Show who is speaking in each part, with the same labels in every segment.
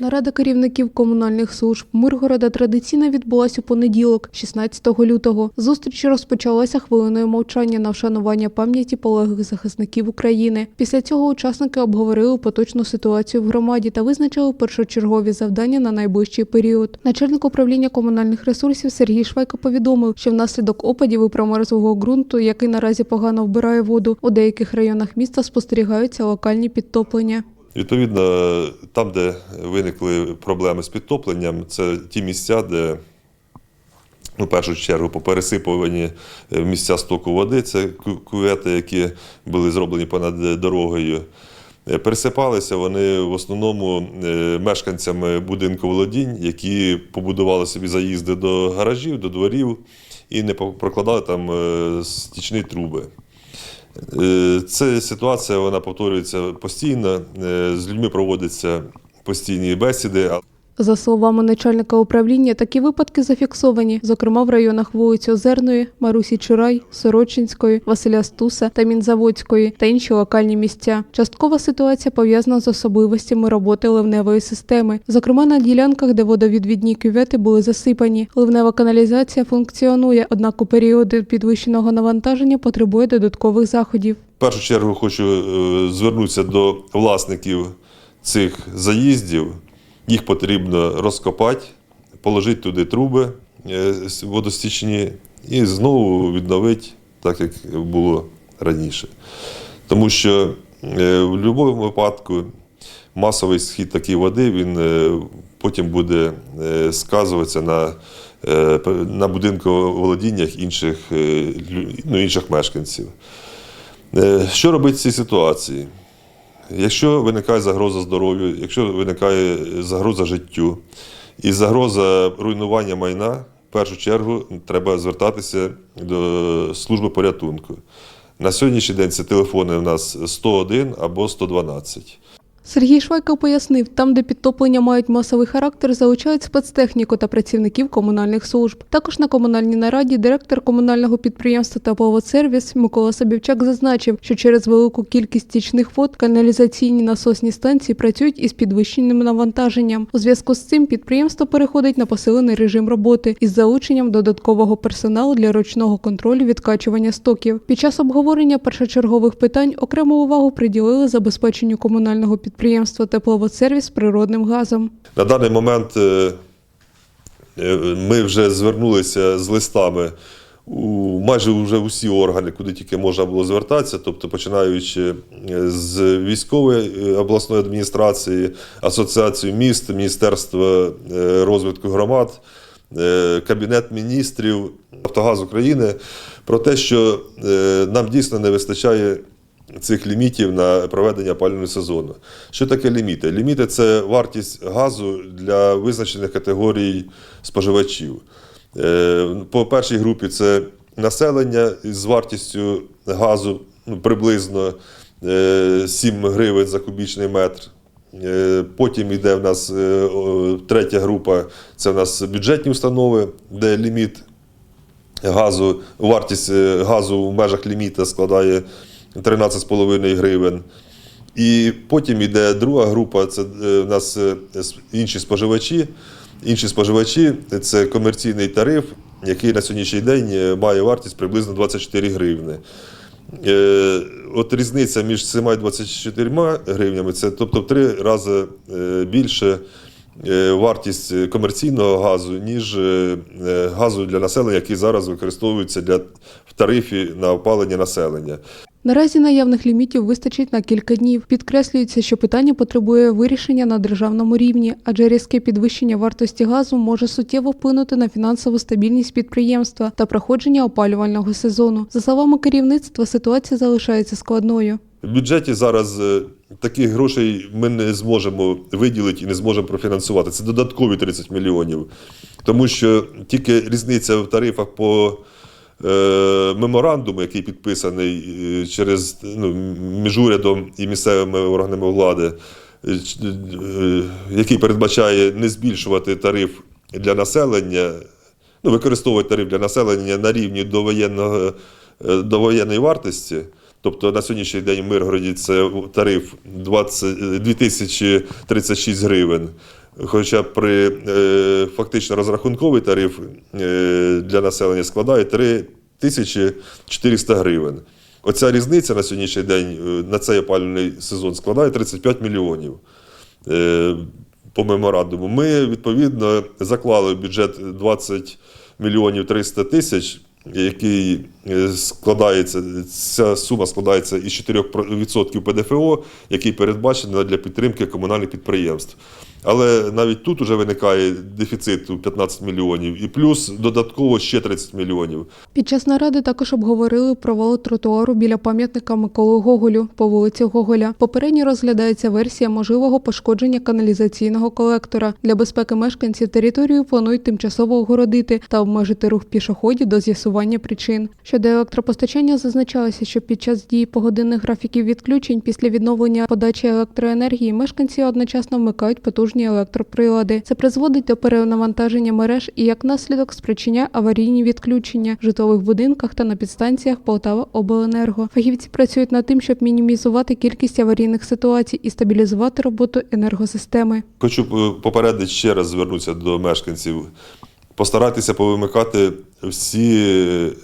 Speaker 1: Нарада керівників комунальних служб Миргорода традиційно відбулася у понеділок, 16 лютого. Зустріч розпочалася хвилиною мовчання на вшанування пам'яті полеглих захисників України. Після цього учасники обговорили поточну ситуацію в громаді та визначили першочергові завдання на найближчий період. Начальник управління комунальних ресурсів Сергій Швайко повідомив, що внаслідок опадів і промерзлого ґрунту, який наразі погано вбирає воду, у деяких районах міста спостерігаються локальні підтоплення.
Speaker 2: Відповідно, там, де виникли проблеми з підтопленням, це ті місця, де ну, в першу чергу попересипувані е, місця стоку води, це кювети, які були зроблені понад дорогою. Е, Пересипалися вони в основному е, мешканцями будинку володінь, які побудували собі заїзди до гаражів, до дворів і не прокладали там стічні труби. Е, Ця ситуація вона повторюється постійно. Е, З людьми проводяться постійні бесіди.
Speaker 1: За словами начальника управління, такі випадки зафіксовані, зокрема в районах вулиць Озерної, Марусі Чурай, Сорочинської, Василя Стуса та Мінзаводської та інші локальні місця. Часткова ситуація пов'язана з особливостями роботи ливневої системи, зокрема на ділянках, де водовідвідні кювети були засипані. Ливнева каналізація функціонує, однак у періоди підвищеного навантаження потребує додаткових заходів.
Speaker 2: В першу чергу хочу е, звернутися до власників цих заїздів. Їх потрібно розкопати, положити туди труби е, водостічні і знову відновити так, як було раніше. Тому що е, в будь-якому випадку масовий схід такої води він е, потім буде сказуватися на, на будинковолодіннях інших, ну, інших мешканців. Що робити в цій ситуації? Якщо виникає загроза здоров'ю, якщо виникає загроза життю і загроза руйнування майна, в першу чергу треба звертатися до служби порятунку. На сьогоднішній день це телефони у нас 101 або 112.
Speaker 1: Сергій Швайко пояснив, там, де підтоплення мають масовий характер, залучають спецтехніку та працівників комунальних служб. Також на комунальній нараді директор комунального підприємства «Тепловодсервіс» Микола Собівчак зазначив, що через велику кількість стічних вод каналізаційні насосні станції працюють із підвищеним навантаженням. У зв'язку з цим підприємство переходить на посилений режим роботи із залученням додаткового персоналу для ручного контролю відкачування стоків. Під час обговорення першочергових питань окрему увагу приділили забезпеченню комунального підприємства «Тепловодсервіс» природним газом.
Speaker 2: На даний момент е, е, ми вже звернулися з листами у майже вже усі органи, куди тільки можна було звертатися, тобто починаючи е, з військової обласної адміністрації, Асоціації міст, Міністерства розвитку громад, Кабінет міністрів, Нафтогаз України про те, що нам дійсно не вистачає цих лімітів на проведення опалювального сезону. Що таке ліміти? Ліміти це вартість газу для визначених категорій споживачів. Е, По першій групі це населення з вартістю газу ну, приблизно е, 7 гривень за кубічний метр. Е, Потім йде в нас е, третя група, це в нас бюджетні установи, де ліміт газу, вартість е, газу в межах ліміта складає 13,5 гривень. І потім йде друга група, це е, в нас е, інші споживачі. Інші споживачі це комерційний тариф, який на сьогоднішній день е, має вартість приблизно 24 гривни. От різниця між цими і 24 гривнями це тобто в три рази більше вартість е, комерційного газу, ніж е, е, газу для населення, який зараз використовується для в тарифі на опалення населення.
Speaker 1: Наразі наявних лімітів вистачить на кілька днів. Підкреслюється, що питання потребує вирішення на державному рівні, адже різке підвищення вартості газу може суттєво вплинути на фінансову стабільність підприємства та проходження опалювального сезону. За словами керівництва, ситуація залишається складною.
Speaker 2: В бюджеті зараз е, таких грошей ми не зможемо виділити і не зможемо профінансувати. Це додаткові 30 мільйонів. Тому що тільки різниця в тарифах по е, меморандуму, який підписаний е, через ну, між урядом і місцевими органами влади, який передбачає не збільшувати тариф для населення, ну, використовувати тариф для населення на рівні довоєнного, довоєнної вартості. Тобто на сьогоднішній день в Миргороді це тариф 20, 2036 гривень. Хоча при е, фактично розрахунковий тариф е, для населення складає 3 тисячі 400 гривень. Оця різниця на сьогоднішній день е, на цей опалювальний сезон складає 35 мільйонів. Е, по меморандуму. Ми відповідно заклали в бюджет 20 мільйонів 300 тисяч, який е, складається, ця сума складається із 4% ПДФО, який передбачений для підтримки комунальних підприємств. Але навіть тут вже виникає дефіцит у 15 мільйонів, і плюс додатково ще 30 мільйонів.
Speaker 1: Під час наради також обговорили провал тротуару біля пам'ятника Миколи Гоголю по вулиці Гоголя. Попередньо розглядається версія можливого пошкодження каналізаційного колектора. Для безпеки мешканців територію планують тимчасово огородити та обмежити рух пішоходів до з'ясування причин. Щодо електропостачання зазначалося, що під час дії погодинних графіків відключень після відновлення подачі електроенергії мешканці одночасно вмикають потужні електроприлади. Це призводить до перенавантаження мереж і як наслідок спричиняє аварійні відключення в житлових будинках та на підстанціях Полтава Обленерго. Фахівці працюють над тим, щоб мінімізувати кількість аварійних ситуацій і стабілізувати роботу енергосистеми.
Speaker 2: Хочу е, попередити ще раз звернутися до мешканців. Постарайтеся повимикати всі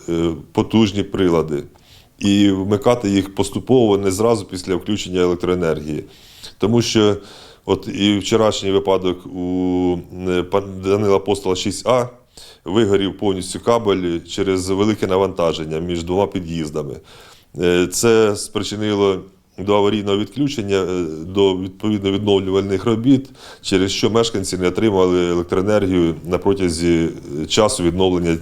Speaker 2: е, потужні прилади і вмикати їх поступово не зразу після включення електроенергії. Тому що от і вчорашній випадок у е, Данила Апостола 6А вигорів повністю кабель через велике навантаження між двома під'їздами. Е, Це спричинило до аварійного відключення, е, до відповідно відновлювальних робіт, через що мешканці не отримали електроенергію на протязі часу відновлення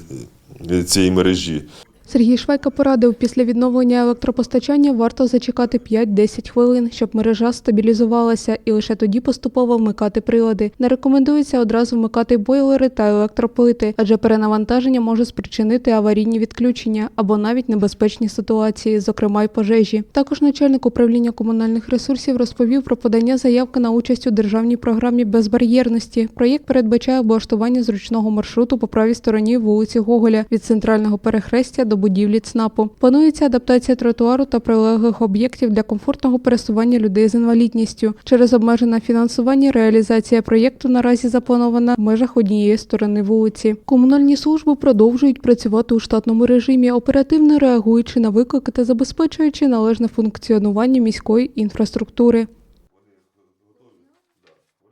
Speaker 2: цієї мережі.
Speaker 1: Сергій Швайка порадив, після відновлення електропостачання варто зачекати 5-10 хвилин, щоб мережа стабілізувалася, і лише тоді поступово вмикати прилади. Не рекомендується одразу вмикати бойлери та електроплити, адже перенавантаження може спричинити аварійні відключення або навіть небезпечні ситуації, зокрема й пожежі. Також начальник управління комунальних ресурсів розповів про подання заявки на участь у державній програмі безбар'єрності. Проєкт передбачає облаштування зручного маршруту по правій стороні вулиці Гоголя від центрального перехрестя до будівлі ЦНАПу. Планується адаптація тротуару та прилеглих об'єктів для комфортного пересування людей з інвалідністю. Через обмежене фінансування реалізація проєкту наразі запланована в межах однієї сторони вулиці. Комунальні служби продовжують працювати у штатному режимі, оперативно реагуючи на виклики та забезпечуючи належне функціонування міської інфраструктури.